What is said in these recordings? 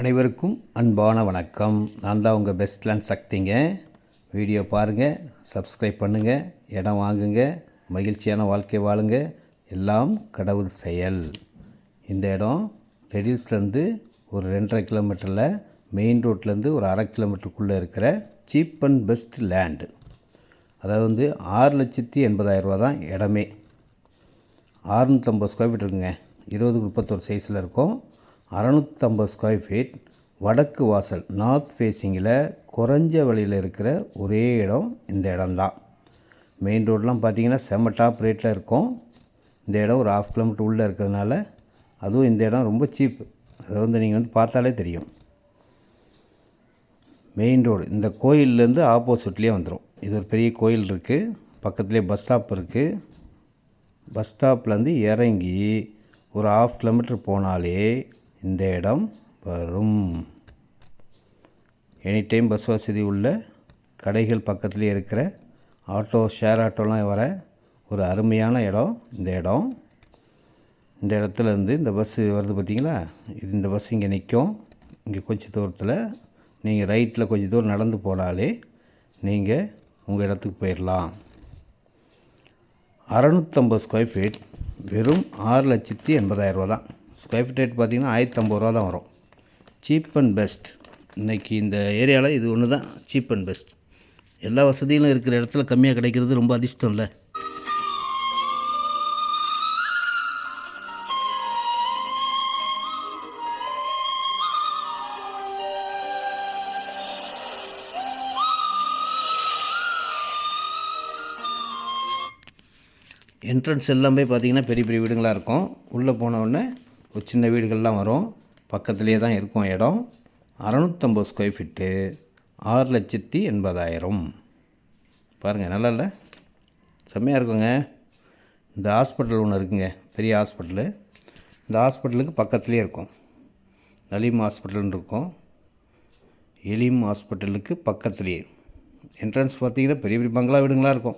அனைவருக்கும் அன்பான வணக்கம். நான் தான் உங்கள் பெஸ்ட் லேண்ட் சக்திங்க. வீடியோ பாருங்கள் சப்ஸ்கிரைப் பண்ணுங்கள் இடம் வாங்குங்க மகிழ்ச்சியான வாழ்க்கை வாழுங்க. எல்லாம் கடவுள் செயல். இந்த இடம் ரெடில்ஸ்லேருந்து ஒரு ரெண்டரை கிலோமீட்டரில் மெயின் ரோட்லேருந்து ஒரு அரை கிலோமீட்டருக்குள்ளே இருக்கிற சீப் அண்ட் பெஸ்ட் லேண்டு அதாவது வந்து ஆறு லட்சத்தி எண்பதாயிரம் ரூபா தான் இடமே. அறுநூற்றம்பது ஸ்கொயர் ஃபீட் இருக்குங்க. இருபது முப்பத்தொரு சைஸில் இருக்கும். அறநூற்றம்பது ஸ்கொயர் ஃபீட் வடக்கு வாசல் நார்த் ஃபேஸிங்கில் குறைஞ்ச வழியில் இருக்கிற ஒரே இடம் இந்த இடம்தான். மெயின் ரோடெலாம் பார்த்தீங்கன்னா செம்ம டாப் ரேட்டில் இருக்கும். இந்த இடம் ஒரு ஆஃப் கிலோமீட்டர் உள்ளே இருக்கிறதுனால அதுவும் இந்த இடம் ரொம்ப சீப் அதை வந்து நீங்கள் வந்து பார்த்தாலே தெரியும். மெயின் ரோடு இந்த கோயிலேருந்து ஆப்போசிட்லேயே வந்துடும் இது ஒரு பெரிய கோயில் இருக்குது பக்கத்துலேயே பஸ் ஸ்டாப் இருக்குது பஸ் ஸ்டாப்லேருந்து இறங்கி ஒரு ஆஃப் கிலோமீட்டர் போனாலே இந்த இடம் வரும். எனி டைம் பஸ் வசதி உள்ள கடைகள் பக்கத்துலேயே இருக்கிற ஆட்டோ ஷேர் ஆட்டோலாம் வர ஒரு அருமையான இடம். இந்த இடம். இந்த இடத்துல இருந்து இந்த பஸ்ஸு வருது பார்த்திங்களா? இது இந்த பஸ் இங்கே நிற்கும். இங்கே கொஞ்சம் தூரத்தில் நீங்கள் ரைட்டில் கொஞ்சம் தூரம் நடந்து போனாலே நீங்கள் உங்கள் இடத்துக்கு போயிடலாம் அறநூற்றம்பது ஸ்கொயர் ஃபீட் வெறும் ஆறு லட்சத்தி எண்பதாயிரரூவா தான். ஸ்கொயர் ஃபீட் ரேட் பார்த்தீங்கன்னா ஆயிரத்தி ஐம்பது ரூபா தான் வரும். சீப் அண்ட் பெஸ்ட் இன்றைக்கி இந்த ஏரியாவில் இது ஒன்று தான். சீப் அண்ட் பெஸ்ட் எல்லா வசதிகளும் இருக்கிற இடத்துல கம்மியாக கிடைக்கிறது ரொம்ப அதிர்ஷ்டம் இல்லை. என்ட்ரன்ஸ் எல்லாமே பார்த்தீங்கன்னா பெரிய பெரிய வீடுங்களாக இருக்கும். உள்ளே போனவுடனே ஒரு சின்ன வீடுகள்லாம் வரும். பக்கத்துலேயே தான் இருக்கும் இடம். அறநூற்றம்பது ஸ்கொயர் ஃபீட்டு ஆறு லட்சத்தி எண்பதாயிரம். பாருங்கள் நல்லா இல்லை? செம்மையாக இருக்குங்க. இந்த ஹாஸ்பிட்டல் ஒன்று இருக்குங்க. பெரிய ஹாஸ்பிட்டலு இந்த ஹாஸ்பிட்டலுக்கு பக்கத்துலேயே இருக்கும். நலீம் ஹாஸ்பிட்டல்னு இருக்கும். எலீம் ஹாஸ்பிட்டலுக்கு பக்கத்துலேயே. என்ட்ரன்ஸ் பார்த்தீங்கன்னா பெரிய பெரிய பங்களா வீடுங்களாக இருக்கும்.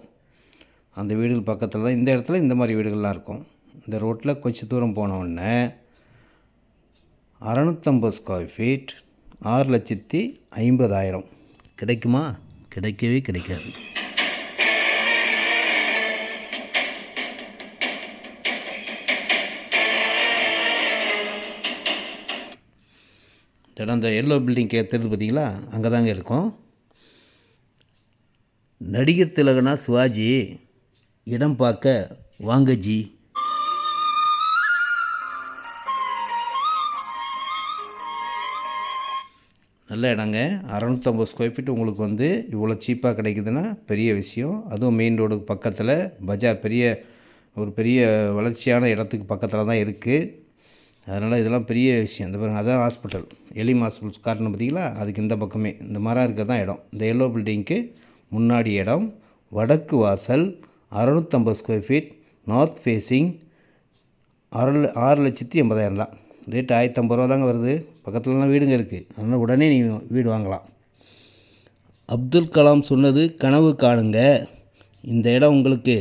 அந்த வீடுகள் பக்கத்தில் தான் இந்த இடத்துல இந்த மாதிரி வீடுகள்லாம் இருக்கும். இந்த ரோட்டில் கொஞ்சம் தூரம் போனவுடனே அறநூற்றம்பது ஸ்கொயர் ஃபீட் ஆறு லட்சத்தி ஐம்பதாயிரம். கிடைக்குமா? கிடைக்கவே கிடைக்காது. இந்த இடம் எல்லோ பில்டிங் தெரியுது பார்த்தீங்களா அங்கே தாங்க இருக்கும். நடிகர் திலகனா சிவாஜி இடம் பார்க்க வாங்க ஜி. நல்ல இடங்க. அறநூற்றம்பது ஸ்கொயர் ஃபீட் உங்களுக்கு வந்து இவ்வளோ சீப்பாக கிடைக்குதுன்னா பெரிய விஷயம். அதுவும் மெயின் ரோடுக்கு பக்கத்தில் பஜார் பெரிய ஒரு பெரிய வளர்ச்சியான இடத்துக்கு பக்கத்தில் தான் இருக்குது அதனால் இதெல்லாம் பெரிய விஷயம். இந்த பாருங்கள் அதான் ஹாஸ்பிட்டல் எலிம் ஹாஸ்பிட்டல் காட்டணும் பார்த்தீங்களா அதுக்கு இந்த பக்கமே. இந்த மரம் இருக்க தான் இடம். இந்த எல்லோ பில்டிங்க்கு முன்னாடி இடம். வடக்கு வாசல் அறநூற்றம்பது ஸ்கொயர் ஃபீட் நார்த் ஃபேஸிங் ஆறு ஆறு லட்சத்தி எண்பதாயிரம் தான். ரேட் ஆயிரத்தி ஐம்பது ரூபா தாங்க வருது. பக்கத்துலலாம் வீடுங்க இருக்குது அதனால் உடனே நீங்கள் வீடு வாங்கலாம். அப்துல் கலாம் சொன்னது கனவு காணுங்க. இந்த இடம் உங்களுக்கு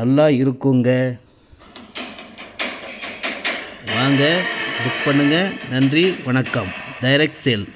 நல்லா இருக்குங்க. வாங்க புக் பண்ணுங்கள் நன்றி வணக்கம். Direct sale